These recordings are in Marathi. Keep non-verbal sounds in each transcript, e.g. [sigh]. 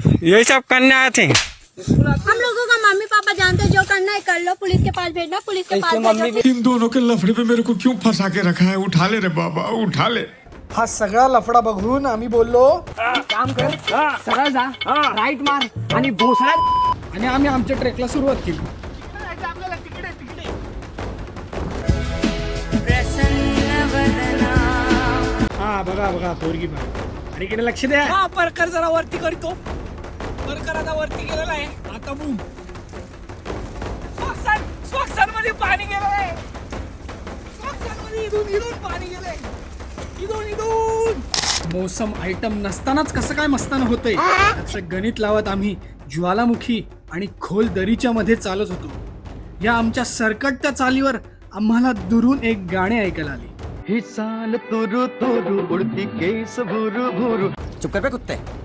ये सब करने आए थे। हम लोगों का मम्मी पापा जानते हैं, जो करना है कर लो पुलिस के पास भेजना पुलिस के पास भेजो। इन दोनों के लफड़े पे मेरे को क्यों फंसा के रखा है? उठा ले रे बाबा उठा ले। हा सगळा लफडा बघून आम्ही बोललो काम कर सरळ जा राईट मार आणि भोसड्यात आणि आम्ही आमच्या ट्रेकला सुरुवात केली. हा बघा बघा पोरगी बघा. आणि इकडे लक्ष द्या. हा परकर जरा वरती करतो परकर आता वरती गेलेला आहे. आता बूममध्ये पाणी गेलं आहे मध्ये पाणी गेलंय. मोसम आयटम नसतानाच कसं काय मस्तान होतंय? त्याचं गणित लावत आम्ही ज्वालामुखी आणि खोल दरीच्या मध्ये चालत होतो. या आमच्या सरकटत्या चालीवर आम्हाला दुरून एक गाणे ऐकायला आले. ही चाल तुरु तुरु उडती केस भुरु भुरु. चुप कर पे कुत्ते.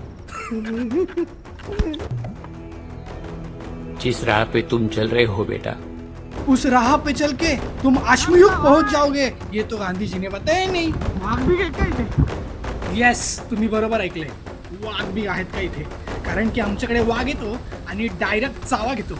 [laughs] जिस राह पे तुम चल रहे हो बेटा उस राह पे चल के तुम अश्मयुग पहुंच जाओगे। ये तो गांधी जी ने बताया नहीं। इथे येस तुम्ही बरोबर ऐकले वाघ बी आहेत का इथे? कारण की आमच्याकडे वाघ येतो आणि डायरेक्ट चावा घेतो.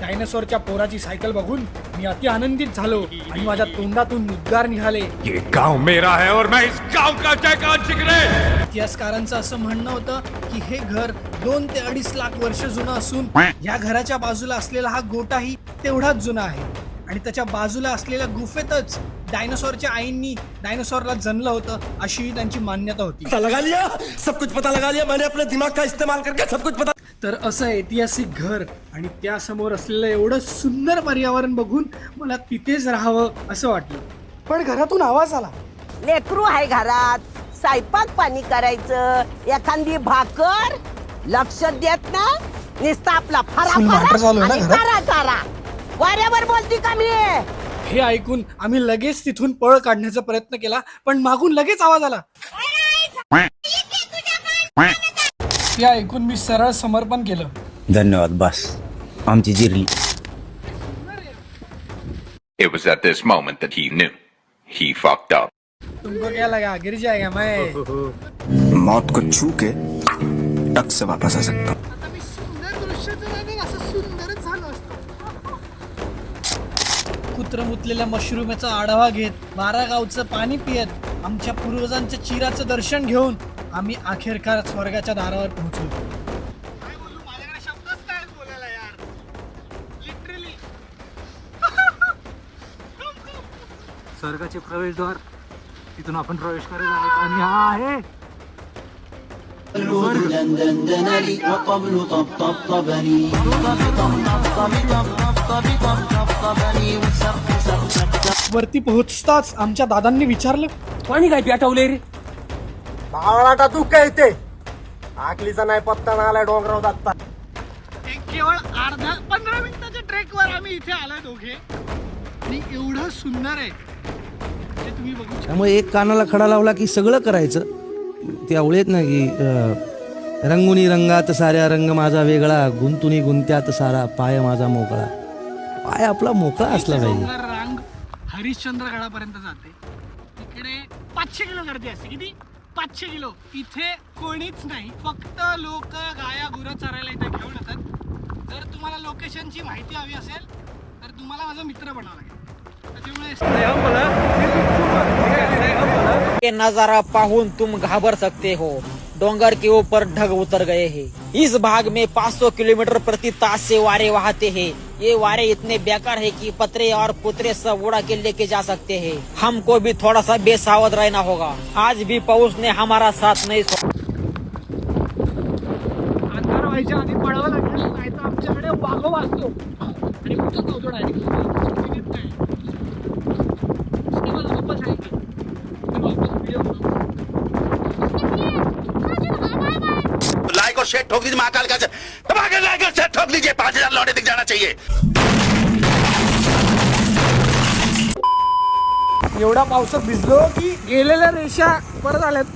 डायनासोरच्या पोराची सायकल बघून मी अति आनंदित झालो आणि माझ्या तोंडातून उद्गार निघाले. ये गांव मेरा है और मैं इस गांव का जयकार जिगरे। इतिहासकारांचं असं म्हणणं होतं की हे घर दोन ते अडीच लाख वर्ष जुनं असून या घराच्या बाजूला असलेला हा गोटाही तेवढाच जुना आहे. आणि त्याच्या बाजूला असलेल्या गुफेतच डायनासॉरच्या आईंनी डायनासॉरला जन्मलं होतं अशी त्यांची मान्यता होती. लगा लिया? सब कुछ पता लगा लिया? मैंने अपने दिमाग का इस्तेमाल करके सब कुछ पता तर असं ऐतिहासिक घर आणि त्यासमोर असलेलं एवढं सुंदर पर्यावरण बघून मला तिथेच राहावं असं वाटलं. पण घरातून आवाज आला. लेकरू आहे घरात. स्वयंपाक पाणी करायचं. एखादी भाकर लक्ष देत ना? नुसता आपला फरा फरा आणि? चारा चारा. वाऱ्यावर बोलती का मी? हे ऐकून आम्ही लगेच तिथून पळ काढण्याचा प्रयत्न केला पण मागून लगेच आवाज आला. ते ऐकून मी सरळ समर्पण केलं. धन्यवाद बस. आमची जिरली. It was at this moment that he knew. He fucked up. तुमको क्या लगा? गिर जाएगा मैं मौत को छू के टक से वापस आ सकता हूँ। कुत्र मुतलेल्या मशरूमाचा आढावा घेत बारा गावचं पाणी पियत आमच्या पूर्वजांच्या चिराचं दर्शन घेऊन आम्ही अखेरकार स्वर्गाच्या दारावर पोहोचलो स्वर्गाचे प्रवेशद्वार तिथून आपण प्रवेश करायला आहे आणि हा आहे वरती पोहोचताच आमच्या दादांनी विचारलं कोणी काय पेटवले रे? भावनाटा तू काय ते आकलीचा नाही पत्ता ना आलाय डोंगराव दत्ता एक केवळ अर्धा पंधरा मिनिटाच्या ट्रेकवर आम्ही इथे आलोय दोघे. आणि एवढं सुंदर आहे ते तुम्ही बघू शकता. त्यामुळे एक कानाला खडा लावला की सगळं करायचं. ते आवळेत ना की अं, रंगुनी रंगात साऱ्या रंग माझा वेगळा गुंतुनी गुंत्यात सारा पाय माझा मोकळा. पाय आपला मोकळा असला पाहिजे. रांग हरिश्चंद्र गडापर्यंत जाते. तिकडे पाचशे किलो गर्दी असते. किती? पाचशे किलो. इथे कोणीच नाही. फक्त लोक गाया गुरं चरायला इथे घेऊन येतात. जर तुम्हाला लोकेशनची माहिती हवी असेल तर तुम्हाला माझा मित्र बनावा लागेल. त्याच्यामुळे नजारा पाहुन तुम घाबर सकते हो. डोंगर के ऊपर ढग उतर गए हैं। इस भाग में 500 किलोमीटर प्रति तास से वारे वहाते हैं। ये वारे इतने बेकार है कि पतरे और पुतरे सब उड़ा के लेके जा सकते हैं। हमको भी थोड़ा सा बेसावध रहना होगा। आज भी पौष ने हमारा साथ नहीं छोड़ा अंधार व्हायच्या आधी लागेल नाही तर आमच्याकडे वाघो वाचतो. आणि कुठं जातो डायरेक्ट लाइक ठोक दीजिए महाकाल का दबाकर लाइक और ठोक दीजिए पांच हजार लौटे दिख जाना चाहिए। एवढा पावसात भिजलो की गेलेल्या रेषा परत आल्यात.